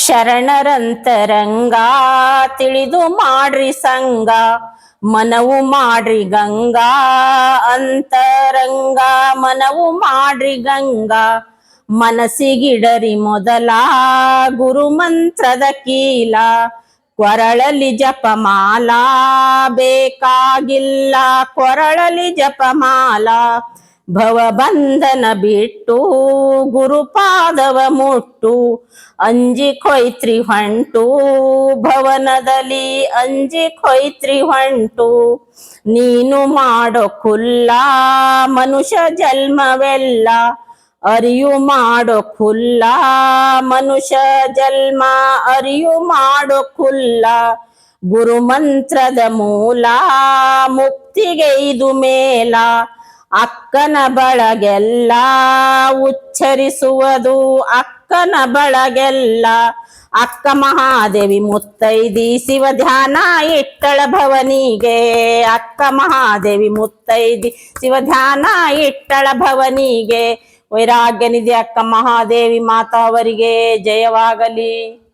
ಶರಣರಂತರಂಗ ತಿಳಿದು ಮಾಡ್ರಿ ಸಂಗ, ಮನವು ಮಾಡ್ರಿ ಗಂಗಾ ಅಂತರಂಗ, ಮನವು ಮಾಡ್ರಿ ಗಂಗಾ, ಮನಸ್ಸಿಗಿಡರಿ ಮೊದಲ ಗುರು ಮಂತ್ರದ ಕೀಲ, ಕೊರಳಲಿ ಜಪಮಾಲಾ ಬೇಕಾಗಿಲ್ಲ ಕೊರಳಲಿ ಜಪಮಾಲ ಭವಬಂಧನ ಬಿಟ್ಟು, ಗುರುಪಾದವ ಮುಟ್ಟು, ಅಂಜಿ ಕೊಯ್ತ್ರಿ ಹೊಂಟು, ಭವನದಲ್ಲಿ ಅಂಜಿ ಕೊಯ್ತ್ರಿ ಹೊಂಟು. ನೀನು ಮಾಡೋ ಕುಲ್ಲ, ಮನುಷ್ಯ ಜನ್ಮವೆಲ್ಲ, ಅರಿಯು ಮಾಡೋ ಕುಲ್ಲ, ಮನುಷ್ಯ ಜನ್ಮ, ಅರಿಯು ಮಾಡೋ ಕುಲ್ಲ. ಗುರುಮಂತ್ರದ ಮೂಲ, ಮುಕ್ತಿಗೆ ಇದು ಮೇಲ. ಅಕ್ಕನ ಬಳಗೆಲ್ಲ ಉಚ್ಚರಿಸುವುದು, ಅಕ್ಕನ ಬಳಗೆಲ್ಲ ಅಕ್ಕ ಮಹಾದೇವಿ ಮುತ್ತೈದಿ ಶಿವ ಧ್ಯಾನ ಇಟ್ಟಳ ಭವನಿಗೆ. ಅಕ್ಕ ಮಹಾದೇವಿ ಮುತ್ತೈದಿ ಶಿವ ಧ್ಯಾನ ಇಟ್ಟಳ ಭವನಿಗೆ. ವೈರಾಗ್ಯ ನಿಧಿ ಅಕ್ಕ ಮಹಾದೇವಿ ಮಾತಾವರಿಗೆ, ಜಯವಾಗಲಿ.